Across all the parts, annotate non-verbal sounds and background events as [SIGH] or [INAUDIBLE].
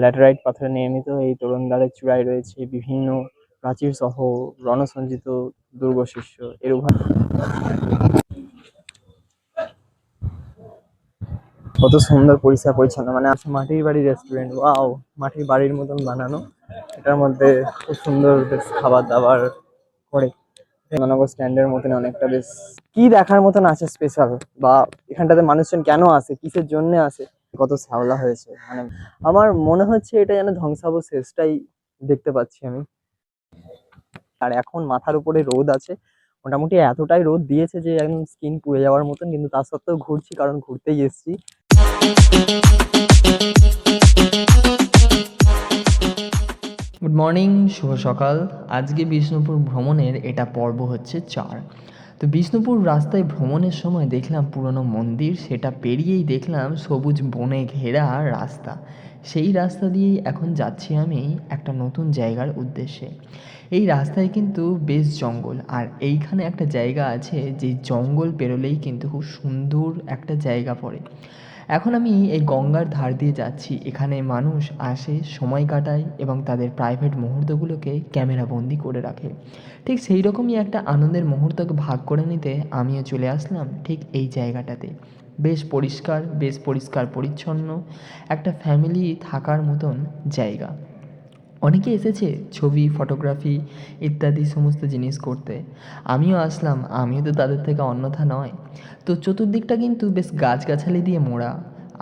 Laterite পাথরে নির্মিত এই তোরণদ্বারের চূড়ায় রয়েছে বিভিন্ন প্রাচীর সহ রণসঞ্জিত দুর্গ শিষ্য এর কত সুন্দর পরিষ্কার পরিচ্ছন্ন। মানে আছে মাটির বাড়ি রেস্টুরেন্ট ওয়াও মাটির বাড়ির মতন বানানো। এটার মধ্যে খুব সুন্দর বেশ খাবার দাবার করে। মহানগর স্ট্যান্ডের মতন অনেকটা বেশ কি দেখার মতন আছে স্পেশাল বা এখানটাতে মানুষজন কেন আসে? কিসের জন্য আসে? কত শ্যাওলা হয়েছে? মানে আমার মনে হচ্ছে এটা যেন ধ্বংসাবশেষটাই দেখতে পাচ্ছি আমি। আর এখন মাথার উপরে রোদ আছে। মোটামুটি এতটাই রোদ দিয়েছে যে একদম স্কিন পুড়ে যাওয়ার মতন, কিন্তু তার সত্ত্বেও ঘুরছি, কারণ ঘুরতেই এসেছি। গুড মর্নিং শুভ সকাল। আজকে বিষ্ণুপুর ভ্রমণের এটা পর্ব হচ্ছে চার। তো বিষ্ণুপুর রাস্তায় ভ্রমণের সময় দেখলাম পুরনো মন্দির, সেটা পেরিয়েই দেখলাম সবুজ বনে ঘেরা রাস্তা। সেই রাস্তা দিয়েই এখন যাচ্ছি আমি একটা নতুন জায়গার উদ্দেশ্যে। এই রাস্তায় কিন্তু বেশ জঙ্গল, আর এইখানে একটা জায়গা আছে যে জঙ্গল পেরোলেই কিন্তু খুব সুন্দর একটা জায়গা পড়ে। এখন আমি এই গঙ্গার ধার দিয়ে যাচ্ছি। এখানে মানুষ আসে, সময় কাটায় এবং তাদের প্রাইভেট মুহূর্তগুলোকে ক্যামেরা বন্দি করে রাখে। ঠিক সেই রকমই একটা আনন্দের মুহূর্তকে ভাগ করে নিতে আমিও চলে আসলাম ঠিক এই জায়গাটাতে। বেশ পরিষ্কার বেশ পরিষ্কার পরিচ্ছন্ন একটা ফ্যামিলি থাকার মতন জায়গা। অনেকে এসেছে ছবি ফটোগ্রাফি ইত্যাদি সমস্ত জিনিস করতে। আমিও আসলাম, আমিও তো তাদের থেকে অন্যথা নয়। তো চতুর্দিকটা কিন্তু বেশ গাছগাছালি দিয়ে মোড়া।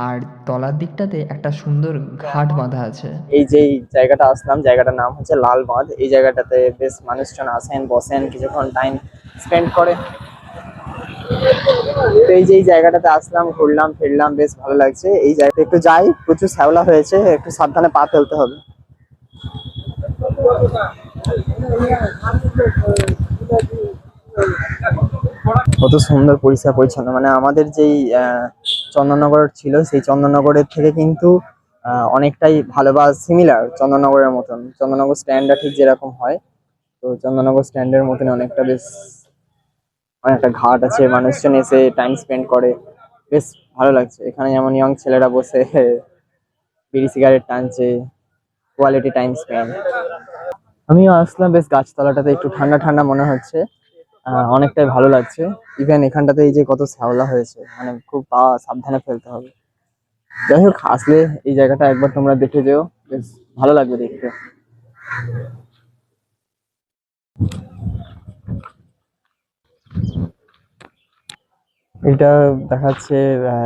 আর তলার দিকটাতে একটা সুন্দর ঘাট বাঁধা আছে। এই যে জায়গাটা আসলাম, জায়গাটার নাম হচ্ছে লাল বাঁধ। এই জায়গাটাতে বেশ মানুষজন আসেন, বসেন, কিছুক্ষণ টাইম স্পেন্ড করে তো এই যে এই জায়গাটাতে আসলাম, ঘুরলাম, ফিরলাম, বেশ ভালো লাগছে। এই জায়গাটা একটু যাই, প্রচুর শ্যাওলা হয়েছে, একটু সাবধানে পা ফেলতে হবে। কত সুন্দর পরিষ্কার পরিচ্ছন্ন। মানে আমাদের যেই চন্দননগর ছিল, সেই চন্দননগরের থেকে কিন্তু অনেকটাই ভালো বা সিমিলার চন্দননগরের মতন। চন্দননগর স্ট্যান্ডটা ঠিক যেরকম হয়, তো চন্দননগর স্ট্যান্ডের মতন অনেকটা বেশ, অনেকটা ঘাট আছে, মানুষজন এসে টাইম স্পেন্ড করে। বেশ ভালো লাগছে। এখানে যেমন ইয়ং ছেলেরা বসে, [LAUGHS] বিড়ি সিগারেট টানছে কোয়ালিটি টাইম স্পেন্ড আমিও আসলাম, বেশ গাছতলাটাতে একটু ঠান্ডা ঠান্ডা মনে হচ্ছে। অনেকটাই ভালো লাগছে। ইভেন এখানটাতে এই যে কত শ্যাওলা হয়েছে মানে খুব পা সাবধানে ফেলতে হবে। যাই হোক, আসলে এই জায়গাটা একবার তোমরা দেখে যেও, বেশ ভালো লাগবে দেখতে। এটা দেখাচ্ছে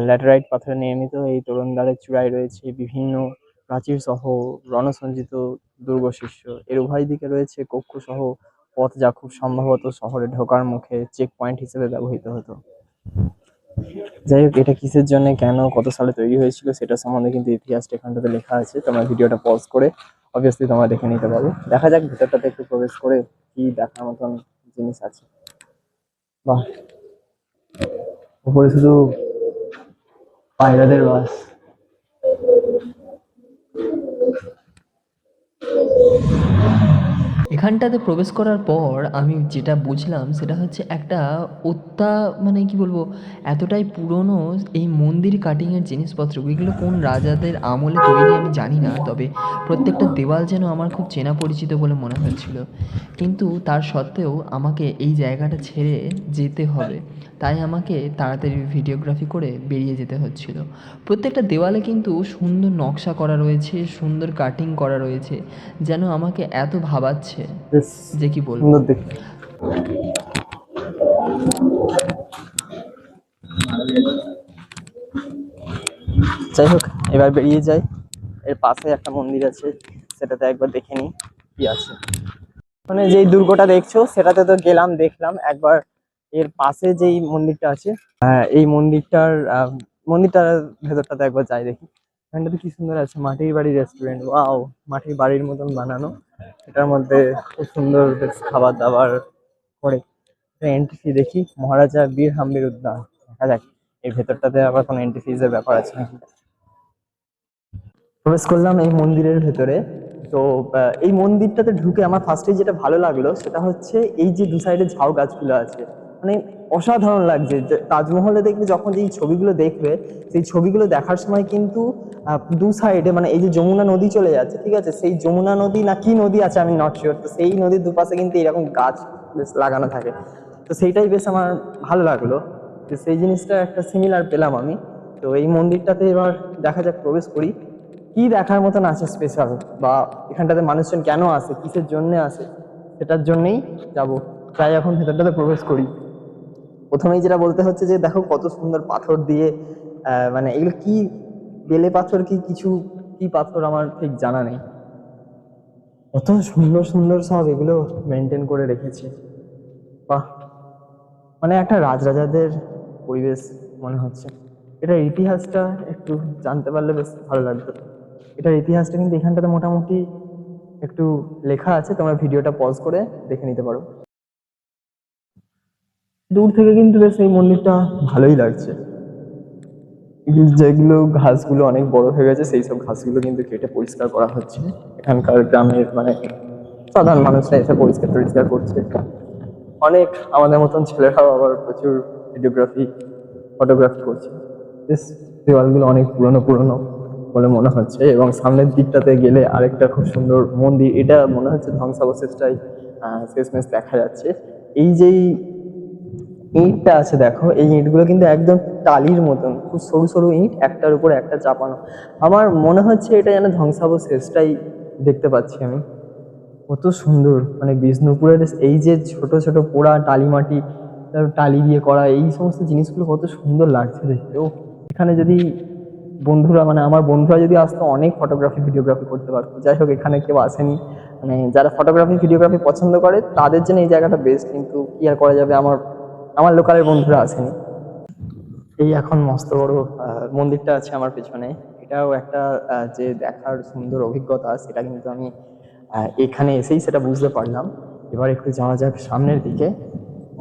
ল্যাটেরাইট পাথরে নির্মিত। এই তোরণদ্বারের চূড়ায় রয়েছে বিভিন্ন প্রাচীর সহ রণসঞ্জিত দুর্গ শিষ্য এর উভয় দিকে রয়েছে কক্ষ সহ পথ যা খুব সম্ভবত শহরে ঢোকার মুখে চেক পয়েন্ট হিসেবে ব্যবহৃত হতো। যাই হোক, এটা কিসের জন্য, কেন, কত সালে তৈরি হয়েছিল সেটা সম্বন্ধে কিন্তু ইতিহাসটা এখানটাতে লেখা আছে। তোমরা ভিডিওটা পজ করে অবভিয়াসলি তোমরা দেখে নিতে পারো। দেখা যাক ভিতরটাতে একটু প্রবেশ করে কি দেখার মতন জিনিস আছে। বাহ। উপরে শুধু পায়রাদের বাস। এখানটাতে প্রবেশ করার পর আমি যেটা বুঝলাম সেটা হচ্ছে একটা অত্যা মানে কি বলব, এতটাই পুরনো এই মন্দির কাটিংয়ের জিনিসপত্র। এগুলো কোন রাজাদের আমলে তৈরি আমি জানি না, তবে প্রত্যেকটা দেওয়াল যেন আমার খুব চেনা পরিচিত বলে মনে হচ্ছিল কিন্তু তার সত্ত্বেও আমাকে এই জায়গাটা ছেড়ে যেতে হবে। তাই আমাকে তাড়াতাড়ি ভিডিওগ্রাফি করে বেরিয়ে যেতে হচ্ছিল। প্রত্যেকটা দেওয়ালে কিন্তু সুন্দর নকশা করা রয়েছে সুন্দর কাটিং করা রয়েছে যেন আমাকে এত ভাবাচ্ছে যে কি বলব। যাই হোক এবার বেরিয়ে যাই। এর পাশে একটা মন্দির আছে সেটাতে একবার দেখে নিই কি আছে। মানে যেই দুর্গটা দেখছ সেটাতে তো গেলাম দেখলাম একবার এর পাশে যেই মন্দিরটা আছে হ্যাঁ এই মন্দিরটার মন্দিরটার ভেতরটাতে একবার যাই দেখি। এখানটাতে কি সুন্দর আছে, মাটির বাড়ি রেস্টুরেন্ট ওয়াও মাটির বাড়ির মতন বানানো। এটার মধ্যে খুব সুন্দর বেশ খাবার দাবার করে এন্ট্রি দেখি, মহারাজা বীর হাম্বির উদ্যান দেখা যাক এই ভেতরটাতে আবার কোনো এন্ট্রি ফিজের ব্যাপার আছে নাকি? প্রবেশ করলাম এই মন্দিরের ভেতরে। তো এই মন্দিরটাতে ঢুকে আমার ফার্স্টে যেটা ভালো লাগল, সেটা হচ্ছে এই যে দু সাইডে ঝাউ গাছগুলো আছে। মানে অসাধারণ লাগছে। তাজমহলে দেখবে যখন এই ছবিগুলো দেখবে, সেই ছবিগুলো দেখার সময় কিন্তু দু সাইডে মানে এই যে যমুনা নদী চলে যাচ্ছে, ঠিক আছে? সেই যমুনা নদী না কি নদী আছে আমি নট শিওর তো সেই নদীর দুপাশে কিন্তু এরকম গাছ বেশ লাগানো থাকে। তো সেইটাই বেশ আমার ভালো লাগল। যে সেই জিনিসটা একটা সিমিলার পেলাম আমি। তো এই মন্দিরটাতে এবার দেখা যাক, প্রবেশ করি। কি দেখার মতন আছে স্পেশাল বা এখানটাতে মানুষজন কেন আসে? কিসের জন্য আসে? সেটার জন্যেই যাব। তাই এখন ভেতরটাতে প্রবেশ করি। প্রথমেই যেটা বলতে হচ্ছে যে, দেখো কত সুন্দর পাথর দিয়ে মানে এগুলো কি, বেলে পাথর কি কিছু, কি পাথর আমার ঠিক জানা নেই। কত সুন্দর সুন্দর সব এগুলো মেনটেন করে রেখেছে। বাহ। মানে একটা রাজরাজাদের পরিবেশ মনে হচ্ছে। এটার ইতিহাসটা একটু জানতে পারলে বেশ ভালো লাগতো। এটার ইতিহাসটা কিন্তু এখানটাতে মোটামুটি একটু লেখা আছে, তোমরা ভিডিওটা পজ করে দেখে নিতে পারো। দূর থেকে কিন্তু বেশ এই মন্দিরটা ভালোই লাগছে। যেগুলো ঘাসগুলো অনেক বড় হয়ে গেছে, সেই সব ঘাসগুলো কিন্তু কেটে পরিষ্কার করা হচ্ছে। এখানকার গ্রামের মানে সাধারণ মানুষরা এসে পরিষ্কার টরিষ্কার করছে। অনেক আমাদের মতন ছেলেরাও আবার প্রচুর ভিডিওগ্রাফি ফটোগ্রাফি করছে। বেশ, দেওয়ালগুলো অনেক পুরনো পুরনো বলে মনে হচ্ছে এবং সামনের দিকটাতে গেলে আরেকটা খুব সুন্দর মন্দির। এটা মনে হচ্ছে ধ্বংসাবশেষটাই শেষমেশ দেখা যাচ্ছে। এই যেই ইঁটটা আছে, দেখো। এই ইঁটগুলো কিন্তু একদম টালির মতন, খুব সরু সরু ইঁট, একটার উপর একটা চাপানো। আমার মনে হচ্ছে এটা যেন ধ্বংসাবশেষটাই দেখতে পাচ্ছি আমি। কত সুন্দর মানে বিষ্ণুপুরের এই যে ছোট ছোট পোড়া টালি মাটি টালি দিয়ে করা, এই সমস্ত জিনিসগুলো কত সুন্দর লাগছে দেখতে। ও এখানে যদি বন্ধুরা মানে আমার বন্ধুরা যদি আসতো, অনেক ফটোগ্রাফি ভিডিওগ্রাফি করতে পারতো। যাই হোক, এখানে কেউ আসেনি। মানে যারা ফটোগ্রাফি ভিডিওগ্রাফি পছন্দ করে, তাদের জন্য এই জায়গাটা বেস্ট কিন্তু কি আর করা যাবে? আমার আমার লোকালের বন্ধুরা আসেনি। এই এখন মস্ত বড় মন্দিরটা আছে আমার পেছনে। এটাও একটা যে দেখার সুন্দর অভিজ্ঞতা, সেটা কিন্তু আমি এখানে এসেই সেটা বুঝতে পারলাম। এবার একটু যাওয়া যাক সামনের দিকে।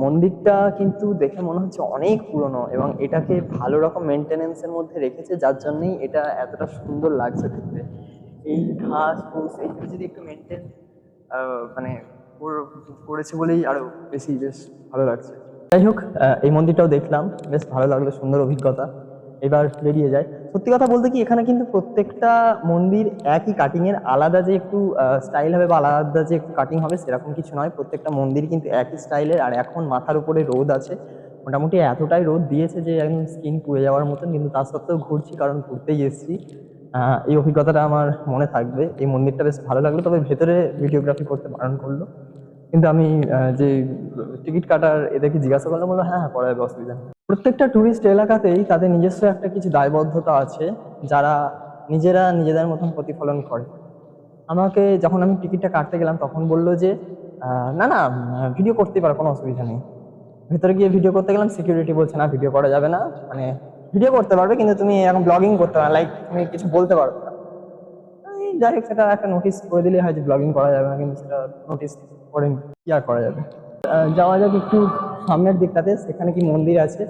মন্দিরটা কিন্তু দেখে মনে হচ্ছে অনেক পুরনো এবং এটাকে ভালো রকম মেনটেনেন্সের মধ্যে রেখেছে, যার জন্যই এটা এতটা সুন্দর লাগছে দেখতে। এই ঘাস, ফুস এইগুলো যদি একটু মেনটেন মানে করেছে বলেই আরও বেশি বেশ ভালো লাগছে। যাই হোক এই মন্দিরটাও দেখলাম। বেশ ভালো লাগল, সুন্দর অভিজ্ঞতা। এবার বেরিয়ে যায় সত্যি কথা বলতে কি, এখানে কিন্তু প্রত্যেকটা মন্দির একই কাটিং এর, আলাদা যে একটু স্টাইল হবে বা আলাদা যে একটু কাটিং হবে, সেরকম কিছু নয়। প্রত্যেকটা মন্দির কিন্তু একই স্টাইলের আর এখন মাথার উপরে রোদ আছে। মোটামুটি এতটাই রোদ দিয়েছে যে একদম স্কিন পুড়ে যাওয়ার মতন, কিন্তু তা সত্ত্বেও ঘুরছি, কারণ ঘুরতেই এসেছি। এই অভিজ্ঞতাটা আমার মনে থাকবে। এই মন্দিরটা বেশ ভালো লাগল, তবে ভেতরে ভিডিওগ্রাফি করতে বারণ করল। কিন্তু আমি যে টিকিট কাটার এদেরকে জিজ্ঞাসা করলাম, বলল হ্যাঁ হ্যাঁ করা যাবে অসুবিধা নেই। প্রত্যেকটা ট্যুরিস্ট এলাকাতেই তাদের নিজস্ব একটা কিছু দায়বদ্ধতা আছে, যারা নিজেরা নিজেদের মতন প্রতিফলন করে। আমাকে যখন আমি টিকিটটা কাটতে গেলাম, তখন বলল যে না না, ভিডিও করতেই পারো, কোনো অসুবিধা নেই। ভেতরে গিয়ে ভিডিও করতে গেলাম সিকিউরিটি বলছে, না, ভিডিও করা যাবে না। মানে ভিডিও করতে পারবে, কিন্তু তুমি এখন ব্লগিং করতে পারো লাইক তুমি কিছু বলতে এই যাই হোক, সেটা একটা নোটিস করে দিলে হয় যে ব্লগিং করা যাবে না, কিন্তু সেটা নোটিস করে কি আর করা যাবে। যাওয়া যাক একটু সামনের দিকটাতে, সেখানে কি মন্দির আছে,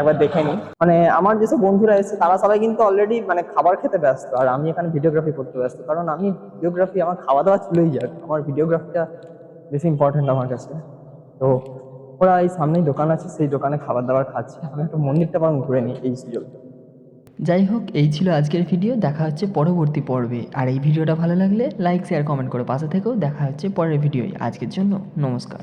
একবার দেখে নিই। মানে আমার যেসব বন্ধুরা এসেছে, তারা সবাই কিন্তু অলরেডি মানে খাবার খেতে ব্যস্ত, আর আমি এখানে ভিডিওগ্রাফি করতে ব্যস্ত, কারণ আমি ভিডিওগ্রাফি আমার খাওয়া দাওয়া চলেই যাক, আমার ভিডিওগ্রাফিটা বেশি ইম্পর্টেন্ট আমার কাছে। তো ওরা এই সামনেই দোকান আছে, সেই দোকানে খাবার দাবার খাচ্ছে, আমি একটু মন্দিরটা বরং ঘুরে নিই, এই সুযোগ যাই হোক, এই ছিল আজকের ভিডিও দেখা হচ্ছে পরবর্তী পর্বে। আর এই ভিডিওটা ভালো লাগলে লাইক শেয়ার কমেন্ট করে পাশে থেকেও দেখা হচ্ছে পরের ভিডিওয় আজকের জন্য নমস্কার।